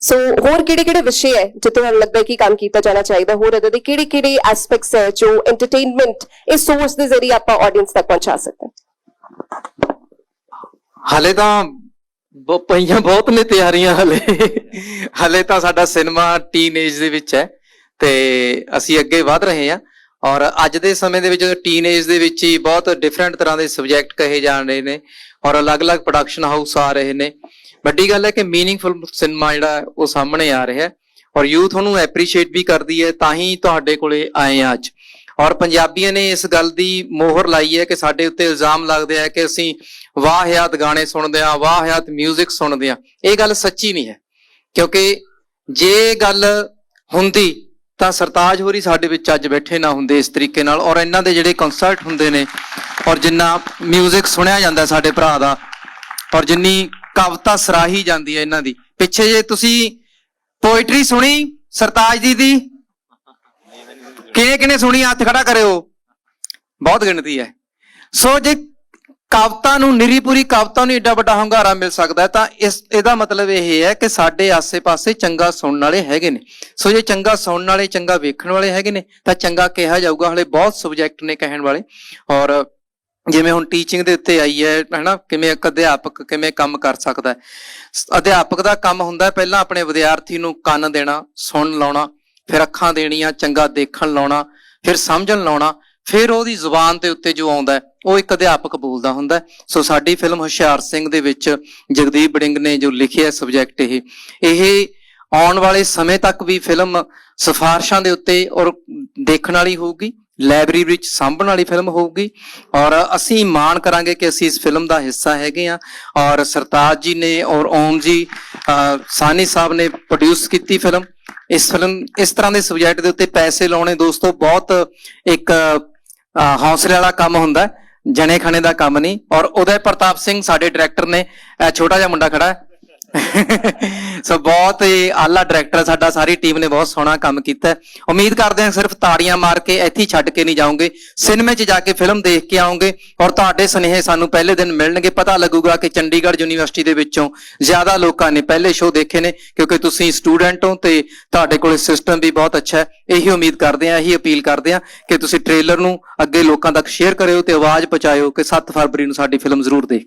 ਸੋ ਹੋਰ ਕਿਹੜੇ ਕਿਹੜੇ ਵਿਸ਼ੇ ਹੈ ਜੋ ਤੁਹਾਨੂੰ ਲੱਗਦਾ ਕਿ ਕੰਮ ਕੀਤਾ ਜਾਣਾ ਚਾਹੀਦਾ? ਹੋਰ ਇਹਦੇ ਦੇ ਕਿਹੜੇ ਕਿਹੜੇ ਐਸਪੈਕਟਸ ਹੈ ਜੋ ਐਂਟਰਟੇਨਮੈਂਟ ਇਸ ਸੋਰਸ ਦੇ ਜ਼ਰੀਏ ਆਪਾਂ ਆਡੀਅנס ਤੱਕ ਪਹੁੰਚਾ ਸਕਦੇ ਹਾਂ? ਹਲੇ ਤਾਂ ਪਈਆਂ ਬਹੁਤ ਨੇ ਤਿਆਰੀਆਂ ਹਲੇ। ਹਲੇ ਤਾਂ ਸਾਡਾ ਸਿਨੇਮਾ ਟੀਨੇਜ ਦੇ ਵਿੱਚ ਹੈ ਤੇ ਅਸੀਂ ਅੱਗੇ ਵਧ ਰਹੇ ਹਾਂ। ਔਰ ਅੱਜ ਦੇ ਸਮੇਂ ਦੇ ਵਿੱਚ ਟੀਨੇਜ ਦੇ ਵਿੱਚ ਹੀ ਬਹੁਤ ਡਿਫਰੈਂਟ ਤਰ੍ਹਾਂ ਦੇ ਸਬਜੈਕਟ ਕਹੇ ਜਾ ਰਹੇ ਨੇ ਔਰ ਅਲੱਗ-ਅਲੱਗ ਪ੍ਰੋਡਕਸ਼ਨ ਹਾਊਸ ਆ ਰਹੇ ਨੇ। ਵੱਡੀ ਗੱਲ ਹੈ ਕਿ ਮੀਨਿੰਗਫੁਲ ਸਿਨੇਮਾ ਜਿਹੜਾ ਉਹ ਸਾਹਮਣੇ ਆ ਰਿਹਾ ਹੈ ਔਰ ਯੂਥ ਉਹਨੂੰ ਐਪਰੀਸ਼ੀਏਟ ਵੀ ਕਰਦੀ ਹੈ, ਤਾਂ ਹੀ ਤੁਹਾਡੇ ਕੋਲੇ ਆਏ ਆ ਅੱਜ। ਔਰ ਪੰਜਾਬੀਆਂ ਨੇ ਇਸ ਗੱਲ ਦੀ ਮੋਹਰ ਲਾਈ ਹੈ ਕਿ ਸਾਡੇ ਉੱਤੇ ਇਲਜ਼ਾਮ ਲੱਗਦੇ ਆ ਕਿ ਅਸੀਂ ਵਾਹਿਆਤ ਗਾਣੇ ਸੁਣਦੇ ਆ ਵਾਹਿਆਤ 뮤직 ਸੁਣਦੇ ਆ ਇਹ ਗੱਲ ਸੱਚੀ ਨਹੀਂ ਹੈ, ਕਿਉਂਕਿ ਜੇ ਗੱਲ ਹੁੰਦੀ ਤਾਂ ਸਰਤਾਜ ਹੋਰੀ ਸਾਡੇ ਵਿੱਚ ਅੱਜ ਬੈਠੇ ਨਾ ਹੁੰਦੇ ਇਸ ਤਰੀਕੇ ਨਾਲ ਔਰ ਇਹਨਾਂ ਦੇ ਜਿਹੜੇ ਕਨਸਰਟ ਹੁੰਦੇ ਨੇ ਔਰ ਜਿੰਨਾ 뮤직 ਸੁਣਿਆ ਜਾਂਦਾ ਸਾਡੇ ਭਰਾ ਦਾ ਔਰ ਜਿੰਨੀ ਕਵਿਤਾ ਸਰਾਹੀ ਜਾਂਦੀ ਹੈ ਇਹਨਾਂ ਦੀ। ਪਿੱਛੇ ਜੇ ਤੁਸੀਂ ਪੋਇਟਰੀ ਸੁਣੀ ਸਰਤਾਜ ਦੀ ਦੀ? ਕਿਹਨੇ ਕਿਹਨੇ ਸੁਣੀ? ਹੱਥ ਖੜਾ ਕਰਿਓ। ਬਹੁਤ ਗਿਣਤੀ ਹੈ। ਸੋ ਜੇ ਕਵਿਤਾ ਨੂੰ, ਨਿਰੀ ਪੂਰੀ ਕਵਿਤਾ ਨੂੰ ਏਡਾ ਵੱਡਾ ਹੰਗਾਰਾ ਮਿਲ ਸਕਦਾ ਹੈ, ਤਾਂ ਇਸ, ਇਹਦਾ ਮਤਲਬ ਇਹ ਹੈ ਕਿ ਸਾਡੇ ਆਸੇ-ਪਾਸੇ ਚੰਗਾ ਸੁਣਨ ਵਾਲੇ ਹੈਗੇ ਨੇ। ਸੋ ਜੇ ਚੰਗਾ ਸੁਣਨ ਵਾਲੇ, ਚੰਗਾ ਵੇਖਣ ਵਾਲੇ ਹੈਗੇ ਨੇ, ਤਾਂ ਚੰਗਾ ਕਿਹਾ ਜਾਊਗਾ। ਹਲੇ ਬਹੁਤ ਸਬਜੈਕਟ ਨੇ ਕਹਿਣ ਵਾਲੇ। ਔਰ ਜਿਵੇਂ ਹੁਣ ਟੀਚਿੰਗ ਦੇ ਉੱਤੇ ਆਈ ਹੈ, ਹਨਾ, ਕਿਵੇਂ ਇੱਕ ਅਧਿਆਪਕ ਕਿਵੇਂ ਕੰਮ ਕਰ ਸਕਦਾ ਹੈ। ਅਧਿਆਪਕ ਦਾ ਕੰਮ ਹੁੰਦਾ ਪਹਿਲਾਂ ਆਪਣੇ ਵਿਦਿਆਰਥੀ ਨੂੰ ਕੰਨ ਦੇਣਾ ਸੁਣ ਲਾਉਣਾ, ਫਿਰ ਅੱਖਾਂ ਦੇਣੀਆਂ, ਚੰਗਾ ਦੇਖਣ ਲਾਉਣਾ, ਫਿਰ ਸਮਝਣ ਲਾਉਣਾ ਫਿਰ ਉਹਦੀ ਜ਼ੁਬਾਨ ਦੇ ਉੱਤੇ ਜੋ ਆਉਂਦਾ ਉਹ ਇੱਕ ਅਧਿਆਪਕ ਬੋਲਦਾ ਹੁੰਦਾ ਸੋ ਸਾਡੀ ਫਿਲਮ ਹੁਸ਼ਿਆਰ ਸਿੰਘ ਦੇ ਵਿੱਚ ਜਗਦੀਪ ਬੜਿੰਗ ਨੇ ਜੋ ਲਿਖਿਆ ਸਬਜੈਕਟ ਇਹ ਇਹ ਆਉਣ ਵਾਲੇ ਸਮੇਂ ਤੱਕ ਵੀ ਫਿਲਮ ਸਿਫਾਰਸ਼ਾਂ ਦੇ ਉੱਤੇ ਔਰ ਦੇਖਣ ਵਾਲੀ ਹੋਊਗੀ ਲਾਇਬ੍ਰੇਰੀ ਵਿੱਚ ਸਾਂਭਣ ਵਾਲੀ ਫਿਲਮ ਹੋਊਗੀ ਔਰ ਅਸੀਂ ਮਾਣ ਕਰਾਂਗੇ ਕਿ ਅਸੀਂ ਇਸ ਫਿਲਮ ਦਾ ਹਿੱਸਾ ਹੈਗੇ ਆ ਔਰ ਸਰਤਾਜ ਜੀ ਨੇ ਔਰ ਓਮ ਜੀ ਅਹ, ਸਾਨੀ ਸਾਹਿਬ ਨੇ ਪ੍ਰੋਡਿਊਸ ਕੀਤੀ ਫਿਲਮ। ਇਸ ਫਿਲਮ ਇਸ ਤਰ੍ਹਾਂ ਦੇ ਸਬਜੈਕਟ ਦੇ ਉੱਤੇ ਪੈਸੇ ਲਾਉਣੇ ਦੋਸਤੋ ਬਹੁਤ ਇੱਕ ਹੌਸਲੇ ਵਾਲਾ ਕੰਮ ਹੁੰਦਾ ਜਣੇ ਖਣੇ ਦਾ ਕੰਮ ਨਹੀਂ। ਔਰ ਉਦੈ ਪ੍ਰਤਾਪ ਸਿੰਘ, ਸਾਡੇ ਡਾਇਰੈਕਟਰ ਨੇ ਇਹ ਛੋਟਾ ਜਿਹਾ ਮੁੰਡਾ ਖੜਾ ਹੈ ਸੋ ਬਹੁਤ ਹੀ ਆਲਾ ਡਾਇਰੈਕਟਰ ਸਾਡਾ ਸਾਰੀ ਟੀਮ ਨੇ ਬਹੁਤ ਸੋਹਣਾ ਕੰਮ ਕੀਤਾ। ਉਮੀਦ ਕਰਦੇ ਹਾਂ ਸਿਰਫ ਤਾੜੀਆਂ ਮਾਰ ਕੇ ਇੱਥੇ ਛੱਡ ਕੇ ਨਹੀਂ ਜਾਓਗੇ। ਸਿਨੇਮੇ 'ਚ ਜਾ ਕੇ ਫਿਲਮ ਦੇਖ ਕੇ ਆਓਗੇ ਔਰ ਤੁਹਾਡੇ ਸੁਨੇਹੇ ਸਾਨੂੰ ਪਹਿਲੇ ਦਿਨ ਮਿਲਣਗੇ। ਪਤਾ ਲੱਗੂਗਾ ਕਿ ਚੰਡੀਗੜ੍ਹ ਯੂਨੀਵਰਸਿਟੀ ਦੇ ਵਿੱਚੋਂ ਜ਼ਿਆਦਾ ਲੋਕਾਂ ਨੇ ਪਹਿਲੇ ਸ਼ੋਅ ਦੇਖੇ ਨੇ, ਕਿਉਂਕਿ ਤੁਸੀਂ ਸਟੂਡੈਂਟ ਹੋ ਤੇ ਤੁਹਾਡੇ ਕੋਲ ਸਿਸਟਮ ਵੀ ਬਹੁਤ ਅੱਛਾ ਹੈ। ਇਹੀ ਉਮੀਦ ਕਰਦੇ ਹਾਂ, ਇਹੀ ਅਪੀਲ ਕਰਦੇ ਹਾਂ ਕਿ ਤੁਸੀਂ ਟ੍ਰੇਲਰ ਨੂੰ ਅੱਗੇ ਲੋਕਾਂ ਤੱਕ ਸ਼ੇਅਰ ਕਰਿਓ ਤੇ ਆਵਾਜ਼ ਪਹੁੰਚਾਇਓ ਕਿ 7 ਫਰਵਰੀ ਨੂੰ ਸਾਡੀ ਫਿਲਮ ਜ਼ਰੂਰ ਦੇਖ